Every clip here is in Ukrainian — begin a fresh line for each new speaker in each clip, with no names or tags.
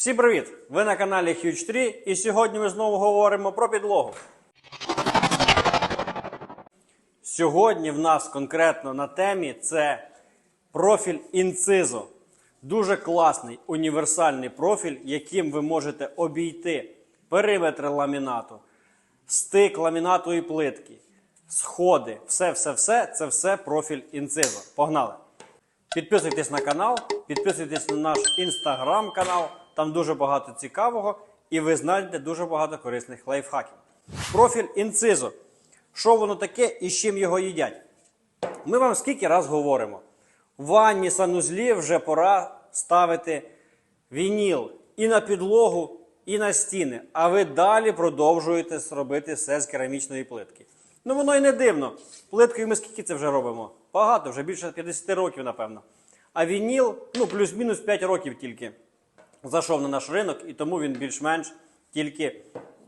Всім привіт! Ви на каналі Huge 3 і сьогодні ми знову говоримо про підлогу. Сьогодні в нас конкретно на темі це профіль інцизо. Дуже класний універсальний профіль, яким ви можете обійти периметр ламінату, стик ламінатової плитки, сходи, все-все-все це все профіль інцизо. Погнали! Підписуйтесь на канал, підписуйтесь на наш інстаграм канал, там дуже багато цікавого, і ви знайдете дуже багато корисних лайфхаків. Профіль інцизо. Що воно таке і з чим його їдять? Ми вам скільки раз говоримо: в ванні санузлі вже пора ставити вініл і на підлогу, і на стіни. А ви далі продовжуєте робити все з керамічної плитки. Ну воно і не дивно. Плиткою ми скільки це вже робимо? Багато, вже більше 50 років, напевно. А вініл, ну, плюс-мінус 5 років тільки зайшов на наш ринок, і тому він більш-менш тільки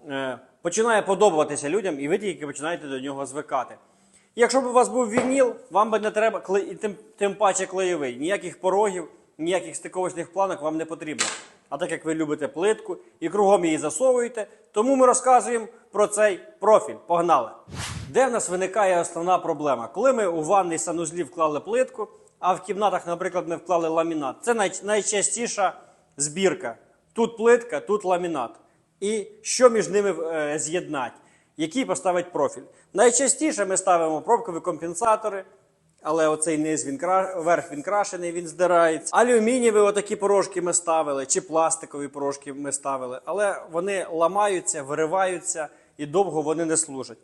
е, починає подобатися людям, і ви тільки починаєте до нього звикати. Якщо б у вас був вініл, вам би не треба кле... тим, тим паче клеєвий. Ніяких порогів, ніяких стиковочних планок вам не потрібно. А так як ви любите плитку і кругом її засовуєте, тому ми розказуємо про цей профіль. Погнали! Де в нас виникає основна проблема? Коли ми у ванний санузлі вклали плитку, а в кімнатах, наприклад, ми вклали ламінат. Це най... найчастіша збірка. Тут плитка, тут ламінат. І що між ними е, з'єднати? Який поставить профіль? Найчастіше ми ставимо пробкові компенсатори, але оцей низ він кра... верх він крашений, він здирається. Алюмінієві отакі порожки ми ставили, чи пластикові порожки ми ставили, але вони ламаються, вириваються і довго вони не служать.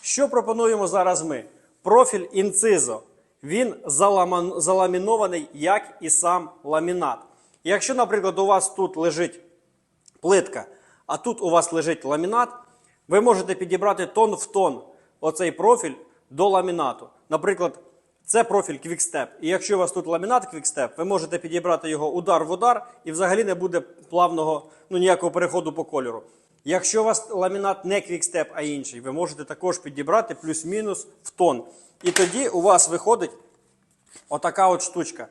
Що пропонуємо зараз ми? Профіль інцизо. Він заламан- заламінований, як і сам ламінат. Якщо, наприклад, у вас тут лежить плитка, а тут у вас лежить ламінат, ви можете підібрати тон в тон оцей профіль до ламінату. Наприклад, це профіль Quickstep. І якщо у вас тут ламінат Quickstep, ви можете підібрати його удар в удар, і взагалі не буде плавного, ну ніякого переходу по кольору. Якщо у вас ламінат не Quickstep, а інший, ви можете також підібрати плюс-мінус в тон. І тоді у вас виходить отака от штучка.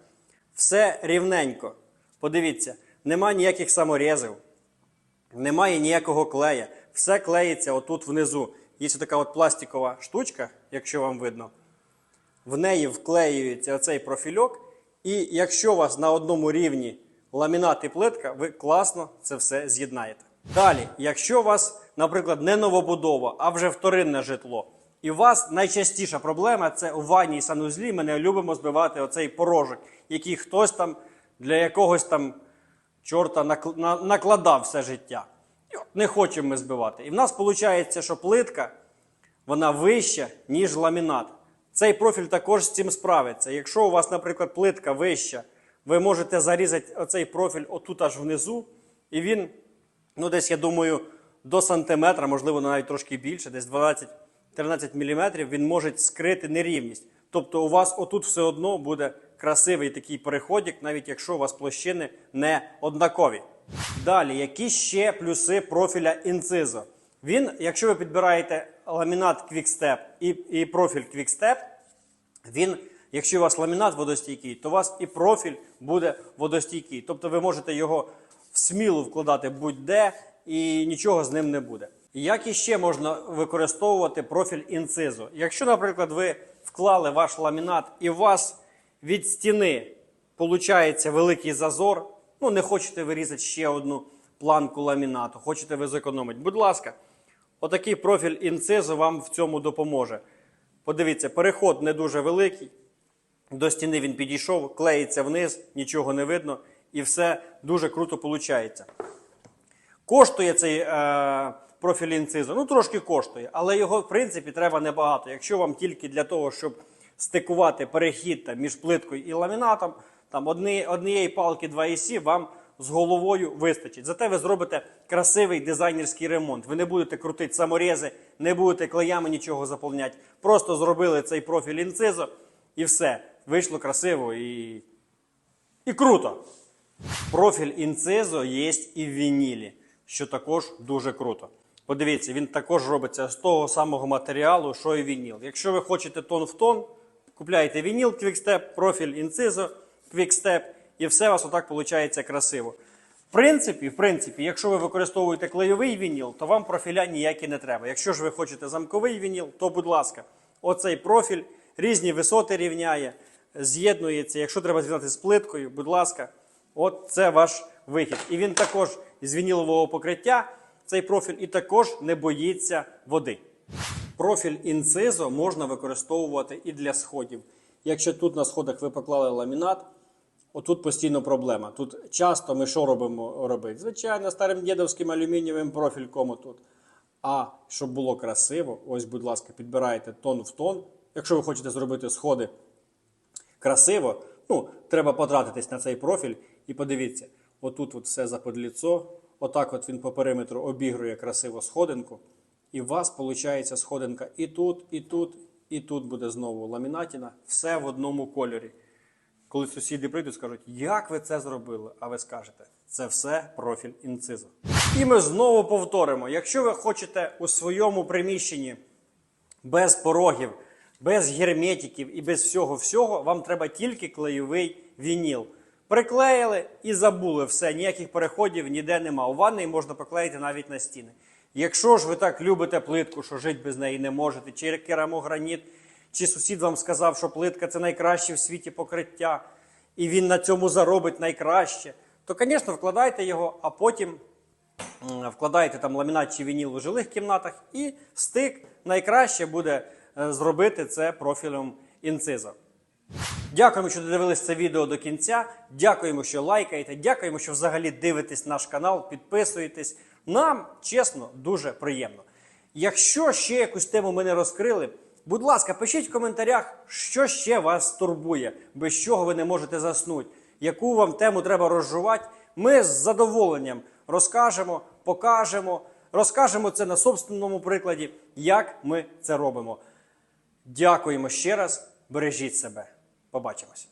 Все рівненько. Подивіться, нема ніяких саморезів, немає ніякого клея. Все клеїться отут внизу. Є така от пластикова штучка, якщо вам видно. В неї вклеюється оцей профільок. І якщо у вас на одному рівні ламінат і плитка, ви класно це все з'єднаєте. Далі, якщо у вас, наприклад, не новобудова, а вже вторинне житло, і у вас найчастіша проблема це у ванні і санузлі. Ми не любимо збивати оцей порожок, який хтось там для якогось там чорта накл- накладав все життя. Не хочемо ми збивати. І в нас виходить, що плитка вона вища, ніж ламінат. Цей профіль також з цим справиться. Якщо у вас, наприклад, плитка вища, ви можете зарізати оцей профіль отут аж внизу, і він, ну десь, я думаю, до сантиметра, можливо, навіть трошки більше, десь 12-13 мм, він може скрити нерівність. Тобто у вас отут все одно буде красивий такий переходик, навіть якщо у вас площини не однакові. Далі, які ще плюси профіля інцизо? Він, якщо ви підбираєте ламінат Quickstep і, і профіль Quickstep, він, якщо у вас ламінат водостійкий, то у вас і профіль буде водостійкий. Тобто ви можете його сміло вкладати будь-де і нічого з ним не буде. Як іще можна використовувати профіль інцизу? Якщо, наприклад, ви вклали ваш ламінат і у вас від стіни получається великий зазор, ну не хочете вирізати ще одну планку ламінату, хочете ви зекономити. Будь ласка, отакий профіль інцизу вам в цьому допоможе. Подивіться, переход не дуже великий. До стіни він підійшов, клеїться вниз, нічого не видно, і все дуже круто виходить. Коштує цей е, профіль інцизу? Ну, трошки коштує, але його, в принципі, треба небагато. Якщо вам тільки для того, щоб стикувати перехід там, між плиткою і ламінатом, там одні, однієї палки 2,7 вам з головою вистачить. Зате ви зробите красивий дизайнерський ремонт. Ви не будете крутити саморези, не будете клеями нічого заповняти. Просто зробили цей профіль інцизу і все. Вийшло красиво і, і круто. Профіль інцизо є і в вінілі, що також дуже круто. Подивіться, він також робиться з того самого матеріалу, що і вініл. Якщо ви хочете тон в тон, купляєте вініл Quickstep, профіль інцизо Quickstep, і все у вас отак виходить красиво. принципі, в принципі, якщо ви використовуєте клейовий вініл, то вам профіля ніякі не треба. Якщо ж ви хочете замковий вініл, то будь ласка, оцей профіль різні висоти рівняє, з'єднується. Якщо треба з'єднати з плиткою, будь ласка, от це ваш вихід. І він також з вінілового покриття, цей профіль, і також не боїться води. Профіль інцизо можна використовувати і для сходів. Якщо тут на сходах ви поклали ламінат, отут постійно проблема. Тут часто ми що робимо робити? Звичайно, старим дідовським алюмінієвим профільком отут. А щоб було красиво, ось, будь ласка, підбираєте тон в тон. Якщо ви хочете зробити сходи красиво, ну, треба потратитись на цей профіль і подивіться, отут от все заподліцо, отак от він по периметру обігрує красиво сходинку, і у вас виходить сходинка і тут, і тут, і тут буде знову ламінатіна, все в одному кольорі. Коли сусіди прийдуть, скажуть, як ви це зробили? А ви скажете, це все профіль інцизу. І ми знову повторимо: якщо ви хочете у своєму приміщенні без порогів, без герметиків і без всього-всього, вам треба тільки клейовий вініл. Приклеїли і забули все, ніяких переходів ніде нема. У ванні можна поклеїти навіть на стіни. Якщо ж ви так любите плитку, що жити без неї не можете, чи керамограніт, чи сусід вам сказав, що плитка це найкраще в світі покриття, і він на цьому заробить найкраще, то, звісно, вкладайте його, а потім м, вкладаєте там ламінат чи вініл у жилих кімнатах, і стик найкраще буде е, зробити це профілем інциза. Дякуємо, що додивились це відео до кінця. Дякуємо, що лайкаєте. Дякуємо, що взагалі дивитесь наш канал, підписуєтесь. Нам, чесно, дуже приємно. Якщо ще якусь тему ми не розкрили, будь ласка, пишіть в коментарях, що ще вас турбує, без чого ви не можете заснути, яку вам тему треба розжувати. Ми з задоволенням розкажемо, покажемо, розкажемо це на собственному прикладі, як ми це робимо. Дякуємо ще раз. Бережіть себе. Побачимось.